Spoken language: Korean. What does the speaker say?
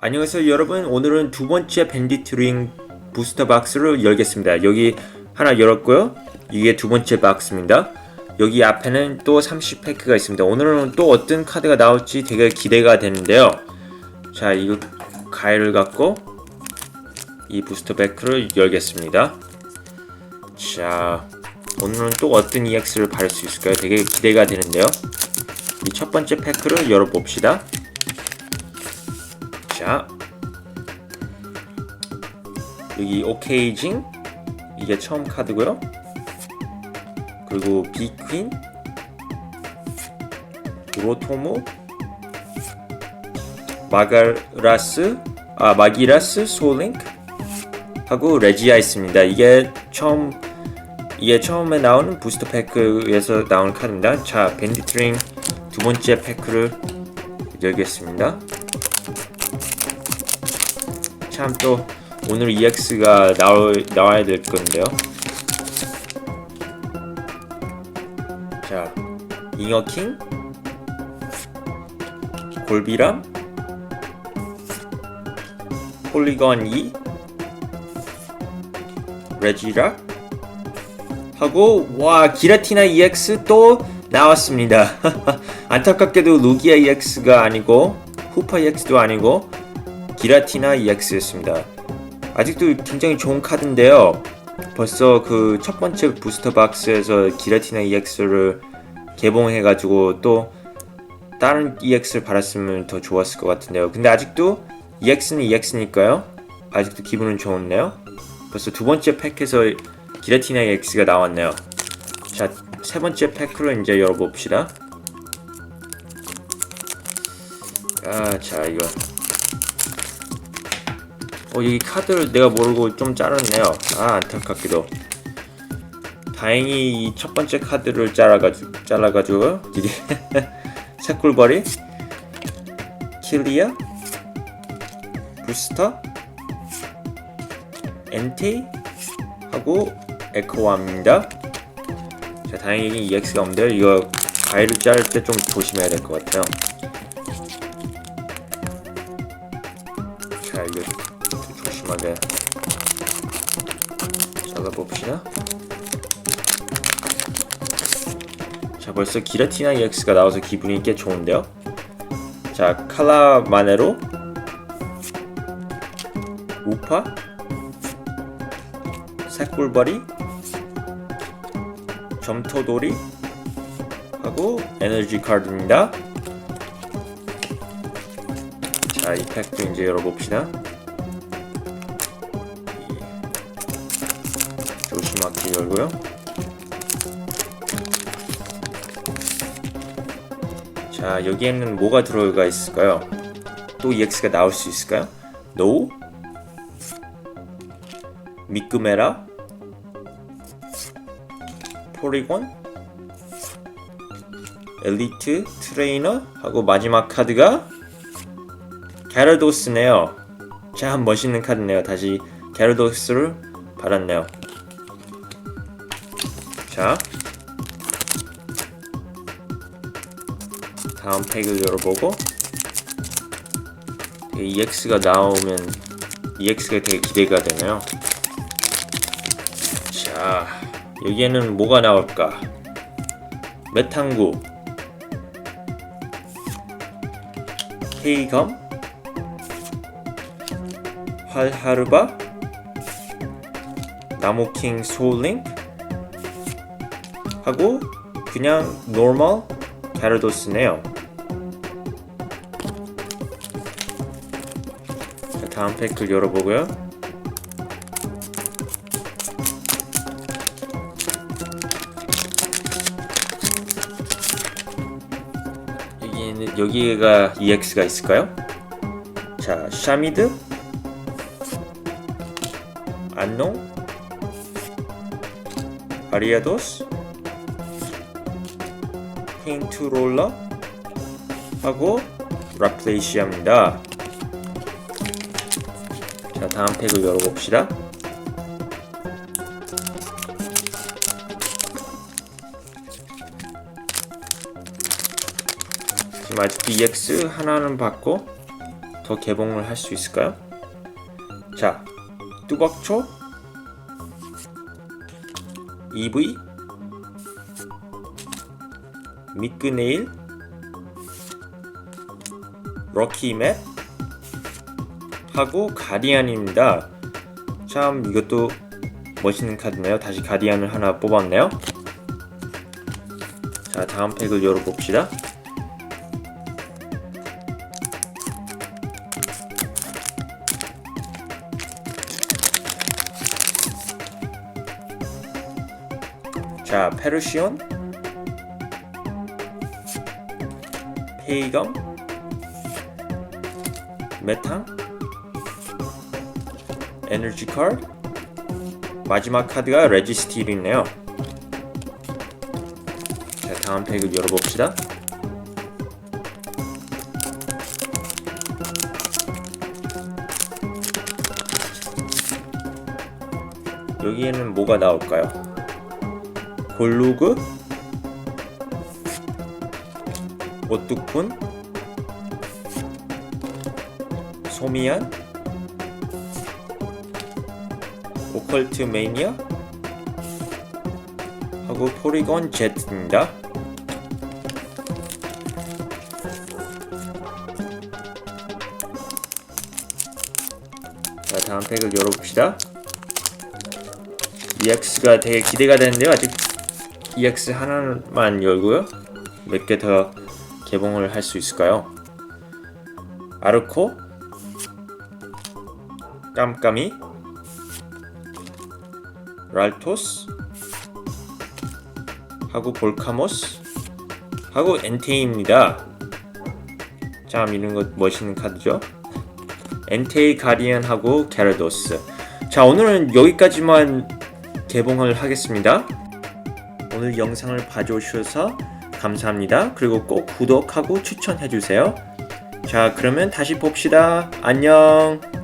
안녕하세요 여러분. 오늘은 두 번째 밴디트 링 부스터 박스를 열겠습니다. 여기 하나 열었고요. 이게 두 번째 박스입니다. 여기 앞에는 또 30팩크가 있습니다. 오늘은 또 어떤 카드가 나올지 되게 기대가 되는데요. 자 이거 가위를 갖고 이 부스터 패크를 열겠습니다. 자 오늘은 또 어떤 EX를 받을 수 있을까요? 되게 기대가 되는데요. 이 첫 번째 패크를 열어봅시다 자 여기 오케이징. 이게 처음 카드고요. 그리고 비퀸. 로토모. 마가라스. 아 마기라스 소링크. 하고 레지아 있습니다. 이게 처음 이게 처음에 나오는 부스터 패크에서 나오는 카드입니다. 자 밴디트링 두 번째 패크를 열겠습니다 참 또 오늘 EX가 나올, 나와야 될 건데요. 자, 잉어킹, 골비람, 폴리건 2, 레지락, 하고 와 기라티나 EX 또 나왔습니다. 안타깝게도 루기아 EX가 아니고 후파 EX도 아니고 기라티나 EX였습니다. 아직도 굉장히 좋은 카드인데요. 벌써 그 첫 번째 부스터 박스에서 기라티나 EX를 개봉해가지고 또 다른 EX를 받았으면 더 좋았을 것 같은데요. 근데 아직도 EX는 EX니까요. 아직도 기분은 좋네요. 벌써 두 번째 팩에서 기라티나 EX가 나왔네요. 자, 세 번째 팩으로 이제 열어봅시다. 아, 자, 이거. 어, 여기 카드를 내가 모르고 좀 자랐네요. 아, 안타깝게도. 다행히 이 첫 번째 카드를 잘라가지고, 잘라가지고, 이게, 새꿀벌이, 킬리아, 부스터, 엔티, 하고, 에코와입니다. 자, 다행히 EX가 없는데요. 이거 가위를 자를 때 좀 조심해야 될 것 같아요. 자, 이거 조심하게 잘라봅시다. 자, 벌써 기라티나 EX가 나와서 기분이 꽤 좋은데요. 자, 칼라 마네로 우파 새꿀벌이 점토돌이 하고 에너지 카드입니다. 자, 이 팩도 이제 열어봅시다. 조심하게 열고요. 자, 여기에는 뭐가 들어가 있을까요? 또 EX가 나올 수 있을까요? No? 미끄메라? 포리곤? 엘리트 트레이너? 하고 마지막 카드가 게르도스네요. 참 멋있는 카드네요. 다시 게르도스를 받았네요. 자, 다음 팩을 열어보고 EX가 나오면 EX가 되게 기대가 되네요. 자, 여기에는 뭐가 나올까? 메탕구, 헤이검, 활하르바, 나무킹 소울링크 하고 그냥 노멀 게르도스네요. 자, 다음 팩을 열어보고요. 여기는 여기가 EX가 있을까요? 자, 샤미드, 안농, 아리아도스, 힌트롤러 하고 라플레이시아입니다. 자, 다음 팩을 열어봅시다. 지금 아직도 EX 하나는 받고 더 개봉을 할 수 있을까요? 자, 뚜벅초 EV 미끄네일 럭키맵 하고 가디안입니다. 참 이것도 멋있는 카드네요. 다시 가디안을 하나 뽑았네요. 자 다음 팩을 열어봅시다. 자 페르시온 페이검 메탕 에너지 카드 마지막 카드가 레지스틸이네요 자 다음 팩을 열어봅시다 여기에는 뭐가 나올까요? 골루그 오뚜쿤 소미안 오컬트 매니아 하고 포리건 제트입니다. 자 다음 팩을 열어봅시다. EX가 되게 기대가 되는데요. 아직 EX 하나만 열고요. 몇 개 더 개봉을 할 수 있을까요? 아르코 깜깜이 랄토스 하고 볼카모스 하고 엔테이입니다. 참 이런 것 멋있는 카드죠. 엔테이 가디언하고 게라도스. 자 오늘은 여기까지만 개봉을 하겠습니다. 오늘 영상을 봐주셔서 감사합니다. 그리고 꼭 구독하고 추천해주세요. 자 그러면 다시 봅시다. 안녕.